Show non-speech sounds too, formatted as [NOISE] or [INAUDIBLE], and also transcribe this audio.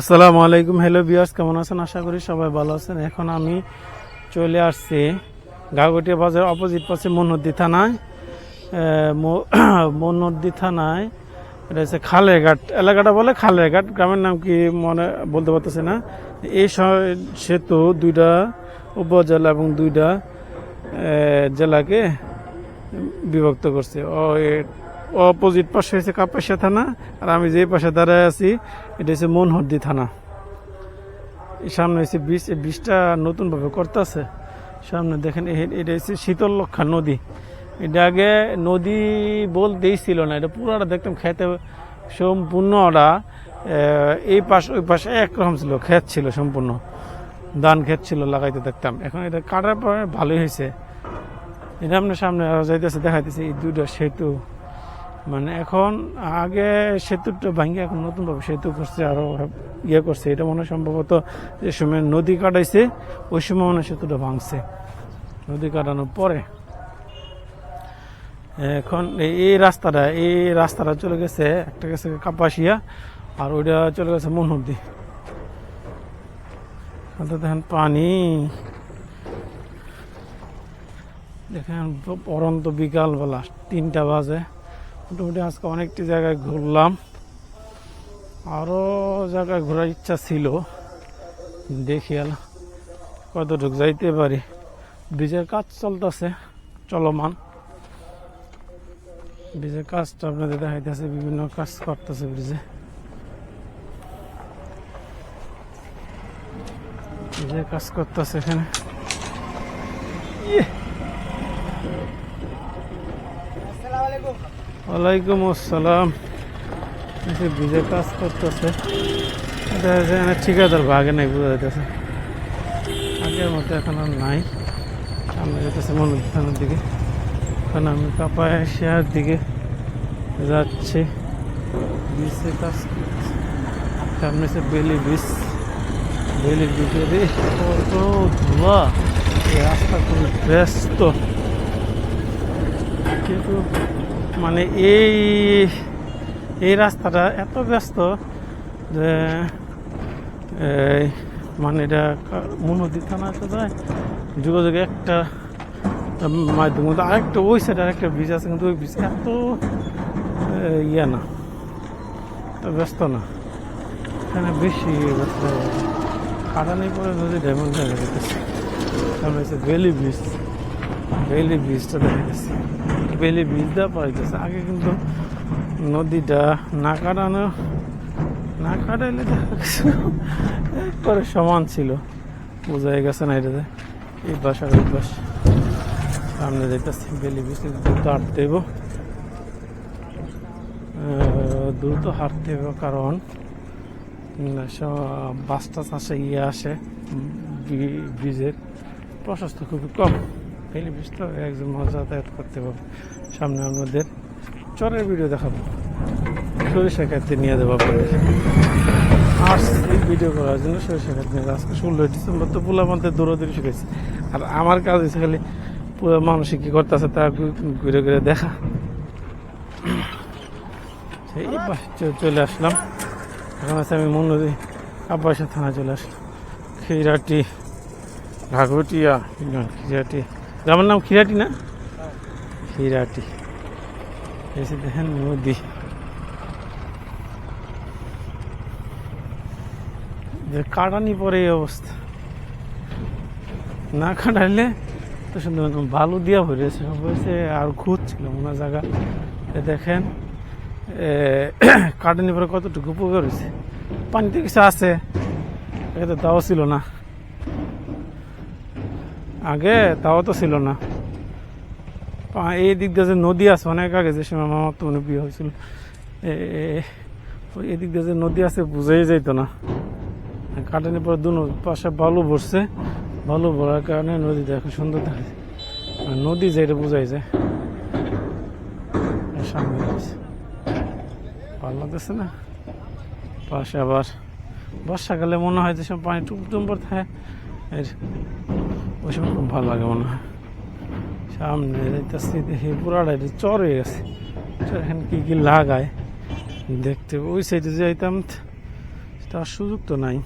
আসসালামু আলাইকুম। হ্যালো বিয়ার্স কেমন আছেন? আশা করি সবাই ভালো আছেন। এখন আমি চলে আসছি গাগটিয়া বাজার অপোজিট পাশে মনদী থানায়। মনদী [COUGHS] থানায়। এটা হচ্ছে খালেরঘাট। এলাকাটা বলে খালেরঘাট। গ্রামের নাম কি মনে, বলতে পারতেছে না। এই সেতু দুইটা উপজেলা এবং দুইটা জেলাকে বিভক্ত করছে। ও অপোজিট পাশে হয়েছে কাপাসিয়া থানা, আর আমি যে পাশে দাঁড়ায় আছি, এটা হচ্ছে মনহরদি থানা। সামনে হচ্ছে বীজ এই বীজটা নতুনভাবে করতেছে। সামনে দেখেন এটা হচ্ছে শীতল লক্ষা নদী। এটা আগে নদী বলতেই ছিল না, এটা পুরোটা দেখতাম খেতে সম্পূর্ণ ওরা এই পাশ, ওই পাশে একরকম ছিল, ক্ষেত ছিল সম্পূর্ণ। ধান ক্ষেত ছিল, লাগাইতে দেখতাম। এখন এটা কাটার পরে ভালোই হয়েছে এটা আপনার সামনে যাইতেছে, দেখাইতেছে, এই দুইটা সেতু। মানে এখন আগে সেতুটা ভাঙ্গি, এখন নতুনভাবে সেতু করছে, আরও ইয়ে করছে। এটা মনে সম্ভবত যে সময় নদী কাটাইছে, ওই সময় মনে সেতুটা ভাঙছে। নদী কাটানোর পরে। এখন এই- রাস্তাটা, এই রাস্তাটা চলে গেছে, একটা গেছে কাপাসিয়া, আর ওইটা চলে গেছে মনহদ্দি। দেখেন পানি। দেখেন পরন্ত বিকালবেলা তিনটা বাজে। মোটামুটি আজকে অনেকটি জায়গায় ঘুরলাম। আরও জায়গায় ঘোরার ইচ্ছা ছিল। দেখি কতটুক যাইতে পারি। ব্রিজের কাজ চলতেছে, চলমান। ব্রিজের কাজটা আপনাদের দেখাইতেছে, বিভিন্ন কাজ করতেছে ব্রিজে। ব্রিজের কাজ করতেছে এখানে। ইয়ে! ওয়ালাইকুম আসসালাম। যে ব্রিজের কাজ করতেছে। যাচ্ছে এখানে ঠিকাদার ভাগে নাই, বোঝা যাইতেছে। আগের মতো এখন আর নাই। সামনে যেতেছে মনোস্থানের দিকে। এখন আমি কাপায়াশিয়ার দিকে যাচ্ছি। ব্রিজের কাজ করতেছে। সামনে সে বেলি ব্রিজ বেলি এই কত ধোয়া রাস্তা খুব ব্যস্ত। কিন্তু মানে এই এই রাস্তাটা এত ব্যস্ত যে মানে এটা মনোদি থানা তো যায় যোগাযোগে একটা মাধ্যম আরেকটা ওই সাইডে আরেকটা ব্রিজ আছে, কিন্তু ওই ব্রিজ এত ইয়ে না। ব্যস্ত না। এখানে বেশি ব্যস্ত। কাটানি পরে নদী ডায়মন্ড হয়ে গেছে হচ্ছে বেলি ব্রিজ বেলি ব্রিজটা দেখা গেছে বেলি ব্রিজটা পাইতেছে। আগে কিন্তু নদীটা না কাটানো, না কাটাইলে একবারে সমান ছিল। বোঝাই গেছে না এটাতে? এই বাস আর ওই বাস সামনে যেতেছে বেলি ব্রিজে দ্রুত হাঁটতে হইব। দ্রুত হাঁটতে হইব কারণ বাস টাস আসে ইয়ে আসে ব্রিজের। প্রশস্ত খুবই কম। ফেলি ব্রিজটা একজন মানুষ যাতায়াত করতে পারবে সামনে আমাদের চরের ভিডিও দেখাবো। সরিষা ক্ষেত্রে নিয়ে দেবো আপনাদের। এই ভিডিও করার জন্য সরিষা ক্ষেত্রে নিয়ে আজকে ষোলো ডিসেম্বর তো মধ্যে দৌড়াদৌড়ি শিখেছি। আর আমার কাজ হচ্ছে খালি পুরো মানুষ কি করতেছে তা ঘুরে ঘুরে দেখা। সেই চলে আসলাম। এখন আছে আমি মনোদি আব্বাসা থানা চলে আসলাম। খিরাটি ঘাঘটিয়া খিরাটি গ্রামের নাম খিরাটি না? খিরাটি এসে দেখেন নদী। যে কাটানি পরে এই অবস্থা। না কাটাইলে তো সুন্দর বালু দিয়া ভরেছে হয়েছে আর খুঁজছিল মনে হয় জায়গা। এ দেখেন এ, কাটানি পরে কতটুকু উপকার হয়েছে? পানিতে কিছু আছে? এটা তাও ছিল না। আগে, তাও তো ছিল না। এই দিক দিয়ে যে নদী আছে, অনেক আগে যে সময় মামার তো মনে বিয়ে হয়েছিল। এ- এ- ওই এদিক দিয়ে যে নদী আছে, বুঝাই যাইতো না। কাটানোর পরে দু পাশে বালু ভরছে। বালু ভরার কারণে নদী দেখো সুন্দর দেখা নদী যেটা বুঝাই যায়। সামনে ভালো না। পাশে আবার বর্ষাকালে মনে হয় যে সব পানি টুমটুম পর থাকে। এর ওই খুব ভালো লাগে মনে হয়। সামনে যাইতেছি দেখি পুরাটা চর গেছে। এখানে কী কী লাগায়? দেখতে ওই সাইডে যাইতাম, তার সুযোগ তো নাই।